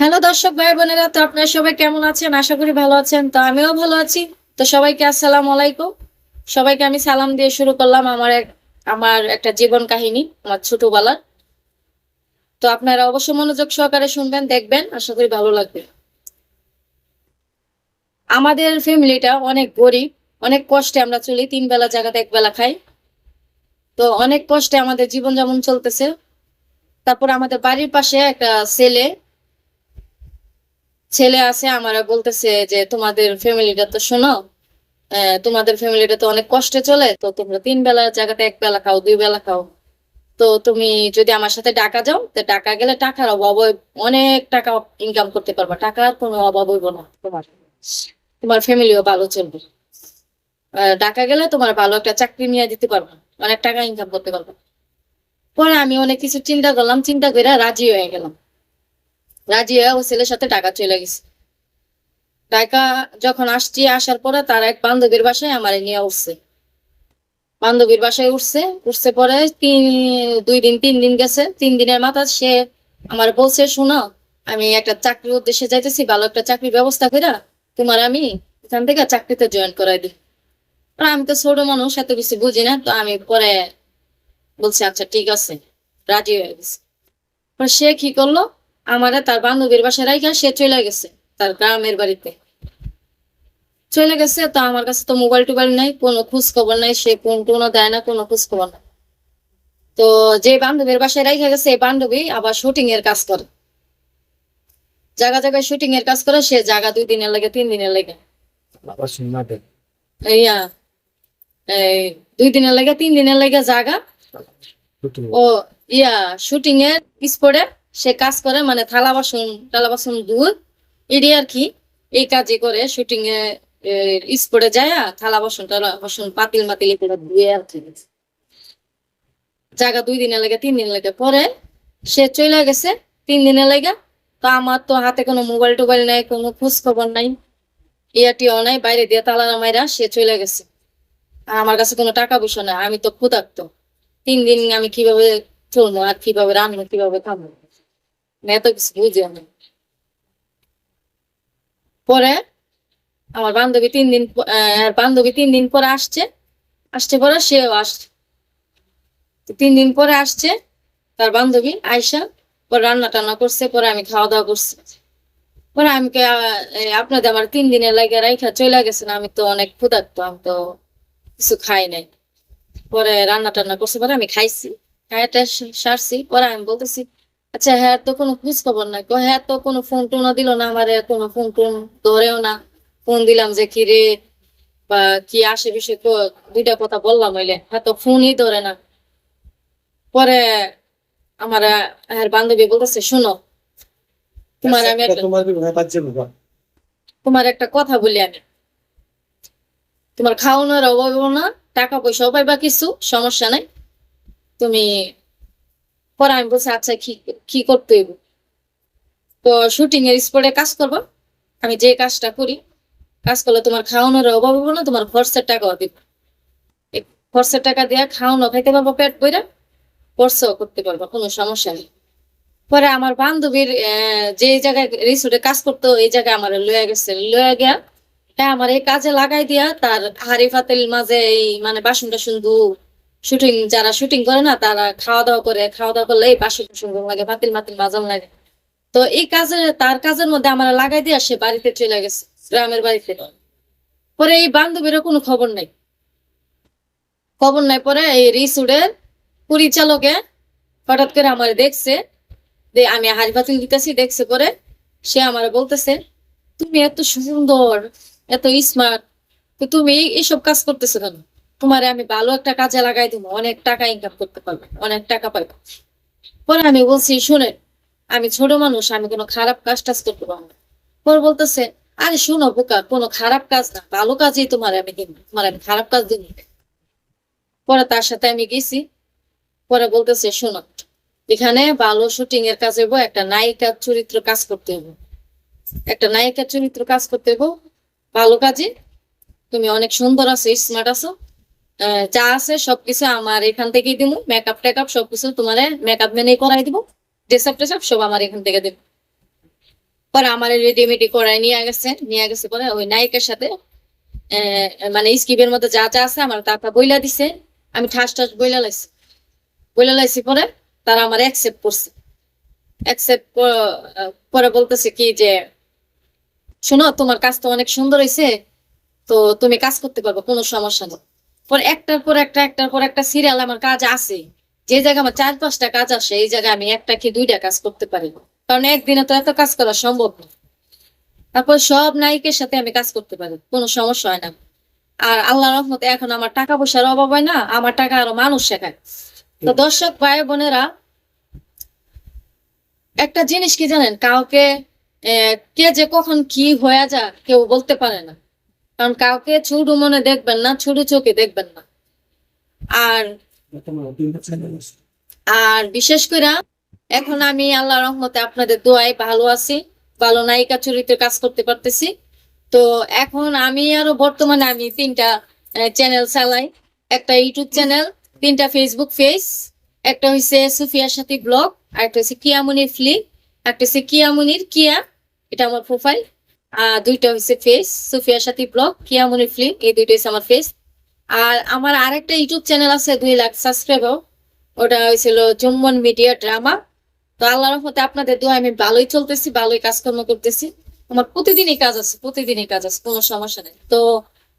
Hello দর্শক, ভাই বোনেরা, তো আপনারা সবাই কেমন আছেন? আশা করি ভালো আছেন। তো আমিও ভালো আছি। তো সবাইকে আসসালাম আলাইকুম। সবাইকে আমি সালাম দিয়ে শুরু করলাম আমার এক, আমার একটা জীবন কাহিনী, আমার ছোটবেলার। তো আপনারা অবশ্যই মনোযোগ সহকারে শুনবেন, দেখবেন। আশা করি ভালো লাগবে। আমাদের ফ্যামিলিটা অনেক গরিব, অনেক কষ্টে আমরা চলি। তিন বেলা জায়গাতে এক বেলা খাই। তো অনেক কষ্টে আমাদের জীবন যেমন চলতেছে। তারপর আমাদের বাড়ির পাশে একটা ছেলে ছেলে আছে, আমারা বলতেছে যে তোমাদের ফ্যামিলিটা তো শোনো তোমাদের ফ্যামিলিটা তো অনেক কষ্টে চলে, তো তোমরা তিন বেলা জায়গাতে এক বেলা খাও, দুই বেলা খাও। তো তুমি যদি আমার সাথে টাকা যাও, তো টাকা গেলে টাকার অভাব অনেক টাকা ইনকাম করতে পারবা টাকার কোনো অভাব হইব না তোমার। তোমার ফ্যামিলিও ভালো চলবে। ঢাকা গেলে তোমার ভালো একটা চাকরি নিয়ে দিতে পারবা, অনেক টাকা ইনকাম করতে পারবা। পরে আমি অনেক কিছু চিন্তা করলাম, চিন্তা করে রাজি হয়ে গেলাম। রাজি হয়ে ও ছেলের সাথে ঢাকা চলে গেছে। ঢাকা যখন আসছি, আসার পরে তার এক বান্ধবীর বাসায় আমার নিয়ে উঠছে। বান্ধবীর বাসায় উঠছে উঠছে পরে তিন, দুই দিন, তিন দিন গেছে। তিন দিনের মাথা সে আমার বলছে, শোনো, আমি একটা চাকরির উদ্দেশ্যে যাইতেছি, ভালো একটা চাকরির ব্যবস্থা করে তোমার আমি এখান থেকে চাকরিতে জয়েন করাই দিই। আমি তো ছোট মানুষ, এত কিছু বুঝি না, তো আমি পরে বলছি আচ্ছা ঠিক আছে। রাজি হয়ে গেছে। সে কি করল? আমারে তার বান্ধবীর বাসায় রাইখা সে চলে গেছে তার গ্রামের বাড়িতে। চলে গেছে তো আমার কাছে তো মোবাইল টোবাইল নাই কোনো খোঁজ খবর নাই সে কোন টোনও দেয় না কোনো খোঁজ খবর নাই। তো যে বান্ধবীর বাসায় রাইখা গেছে এই বান্ধবী আবার শুটিং এর কাজ করে। জায়গা জায়গায় শুটিং এর কাজ করে সে জায়গা দুই দিনের লাগে তিন দিনের লাগে। ইয়া এই দুই দিনের লাগে তিন দিনের লাগে জায়গা। ও ইয়া শুটিং এর স্পটে সে কাজ করে মানে থালা বাসন টালা বাসন ধুয়ে এটি আর কি এই কাজই করে শুটিং এ স্পটে যায় থালা বাসন টালা বাসন পাতিল মাতিল ধুয়ে আর কি জায়গা দুই দিনের লাগে, তিন দিন লাগে। পরে সে চলে গেছে, তিন দিনের লাগে। তো আমার তো হাতে কোনো মোবাইল টোবাইল নাই, কোনো খোঁজ খবর নাই ইয়াটিও নাই, বাইরে দিয়ে তালা মাইরা সে চলে গেছে। আমার কাছে কোনো টাকা পয়সা নাই, আমি তো ক্ষুধার্ত। তিন দিন আমি কীভাবে চলবো আর কীভাবে রান্না কীভাবে খাব? এত কিছু বুঝি আমি। পরে আমার বান্ধবী তিন দিন বান্ধবী তিন দিন পরে আসছে। আসছে পরে সেও আসছে। তিন দিন পরে আসছে, তার বান্ধবী আয়সা পরে রান্না টান্না করছে, পরে আমি খাওয়া দাওয়া করছি। পরে আমি আপনাদের আমার তিন দিনের লাগে রাইখা চলে গেছে না, আমি তো অনেক ক্ষুধার্ত, আমি তো কিছু খাই নাই। পরে রান্না টান্না করছে, পরে আমি খাইছি। খাইটা সারছি, পরে আমি বলতেছি আচ্ছা হ্যাঁ তো কোনো খোঁজ খবর নাই। তো হ্যাঁ তো কোনো ফোন টোনও দিল না আমার কোনো ফোন টোন ধরেও না। ফোন দিলাম যে কি রে বা কি আসে বিষয় তো দুইটা কথা বললাম হইলে। হ্যাঁ তো ফোনই ধরে না। পরে আমার হ্যাঁ বান্ধবী বলতেছে শোনো তোমার আমি পাচ্ছে বাবা তোমার একটা কথা বলি আমি। তোমার খাওয়ানোর অভাব না টাকা পয়সা পাইবা কিছু সমস্যা নাই। তুমি পরে আমি বলছি আচ্ছা কি কি করতে হইব? তো শুটিং এর স্পটে কাজ করব। আমি যে কাজটা করি, কাজ করলে তোমার খাওয়ানোর অভাব হব না, তোমার খরচের টাকাও দিব। খরচের টাকা দিয়ে খাওয়ানো, খাইতে পারব, পেট বইরা খরচাও করতে পারব, কোনো সমস্যা নেই। পরে আমার বান্ধবীর যে জায়গায় রিসোর্টে কাজ করতো, এই জায়গায় আমার লয়ে গেছে। লয়ে গিয়া হ্যাঁ আমার এই কাজে লাগাই দিয়া তার হাড়ি মাঝে এই মানে বাসন টাসন ধু শুটিং যারা শুটিং করে না, তারা খাওয়া দাওয়া করে খাওয়া দাওয়া করলে এই টাসন ধুন লাগে ফাতিল মাতিল মাজাম লাগে। তো এই কাজে তার কাজের মধ্যে আমার লাগাই দিয়ে সে বাড়িতে চলে গেছে, গ্রামের বাড়িতে। পরে এই বান্ধবীরও কোনো খবর নাই। খবর নাই পরে এই রিসোর্টের পরিচালকে হঠাৎ করে আমার দেখছে, যে আমি হাড়ি পাতিল দিতেছি, দেখছে পরে সে আমার বলতেছে, তুমি এত সুন্দর, এত স্মার্ট তুমি এইসব কাজ করতেছো কেন? তোমারে আমি ভালো একটা কাজে লাগাই দিব, অনেক টাকা ইনকাম করতে পারবে, অনেক টাকা পাইবে। পরে আমি বলছি শুনে আমি ছোট মানুষ, আমি কোনো খারাপ কাজ টাজ করতে পারব না। পরে বলতেছে, আরে শোনো বোকা, কোনো খারাপ কাজ না, ভালো কাজই তোমার আমি দিব, তোমার আমি খারাপ কাজ দিব পরে তার সাথে আমি গেছি, পরে বলতেছে, শোনো, এখানে ভালো শুটিং এর কাজ হইব, একটা নায়িকার চরিত্র কাজ করতে হইব। একটা নায়িকার চরিত্র কাজ করতে হইব, ভালো কাজে। তুমি অনেক সুন্দর আছো স্মার্ট আছো যা আছে সবকিছু আমার এখান থেকেই দিব মেকআপ টেকআপ সবকিছু তোমার মেকআপ মেনেই করাই দিব ড্রেস আপ টেসআপ সব আমার এখান থেকে দেব পরে আমার রেডিমেডি করাই নিয়ে গেছে। নিয়ে গেছে পরে ওই নায়িকার সাথে। মানে স্কিপের মধ্যে যা যা আছে আমার তাতা বইলা দিছে। আমি ঠাস ঠাস বইলা লাইছি। বইলা লাইছি পরে তারা আমার অ্যাকসেপ্ট করছে। অ্যাকসেপ্ট পরে বলতেছে কি যে, শোনো, তোমার কাজ তো অনেক সুন্দর হয়েছে তো তুমি কাজ করতে পারবে, কোনো সমস্যা নেই। পরে একটার পর একটা একটার পর একটা সিরিয়াল আমার কাজ আছে। যে জায়গায় আমার চার পাঁচটা কাজ আসে এই জায়গায় আমি একটা কি দুইটা কাজ করতে পারি। কারণ একদিনে তো এত কাজ করা সম্ভব না। তারপর সব নায়িকের সাথে আমি কাজ করতে পারি কোনো সমস্যা হয় না। আর আল্লাহ রহমতে এখন আমার টাকা পয়সার অভাব হয় না আমার টাকা আরও মানুষ শেখায়। তো দর্শক ভাই বোনেরা একটা জিনিস কি জানেন? কাউকে কে যে কখন কি হয়ে যা কেউ বলতে পারে না। কারণ কাউকে ছোট মনে দেখবেন না ছোট চোখে দেখবেন না। আর আর বিশেষ করে এখন আমি আল্লাহ রহমতে আপনাদের দোয়ায় ভালো আছি, ভালো নায়িকা চরিত্রে কাজ করতে পারতেছি। তো এখন আমি আরও বর্তমানে আমি তিনটা চ্যানেল চালাই। একটা ইউটিউব চ্যানেল তিনটা ফেসবুক পেজ একটা হচ্ছে সুফিয়ার সাথী ব্লগ আর একটা হচ্ছে কিয়ামনির ফ্লিক একটা হচ্ছে কিয়ামনির কিয়া, এটা আমার প্রোফাইল দুইটা হচ্ছে ফেস সুফিয়া সাথী ব্লগ কিয়ামনির ফ্লিক এই দুইটা হচ্ছে আমার ফেস আর আমার আরেকটা ইউটিউব চ্যানেল আছে, দুই লাখ সাবস্ক্রাইবার ওটা হয়েছিল জুম্মন মিডিয়া ড্রামা তো আল্লাহ রহমতে আপনাদের দোয়া, আমি ভালোই চলতেছি, ভালোই কাজকর্ম করতেছি। আমার প্রতিদিনই কাজ আছে, প্রতিদিনই কাজ আছে, কোনো সমস্যা নেই। তো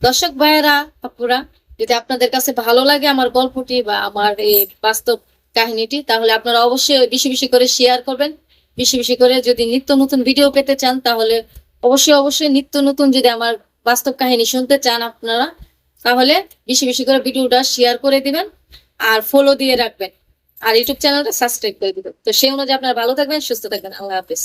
দর্শক ভাইয়েরা, আপুরা, যদি আপনাদের কাছে ভালো লাগে আমার গল্পটি বা আমার এই বাস্তব কাহিনীটি, তাহলে আপনারা অবশ্যই বেশি বেশি করে শেয়ার করবেন। বেশি বেশি করে যদি নিত্য নতুন ভিডিও পেতে চান, তাহলে অবশ্যই অবশ্যই নিত্য নতুন যদি আমার বাস্তব কাহিনী শুনতে চান আপনারা, তাহলে বেশি বেশি করে ভিডিওটা শেয়ার করে দিবেন আর ফলো দিয়ে রাখবেন। আর ইউটিউব চ্যানেলটা সাবস্ক্রাইব করে দিবেন। তো সেই অনুযায়ী আপনারা ভালো থাকবেন, সুস্থ থাকবেন। আল্লাহ হাফিজ।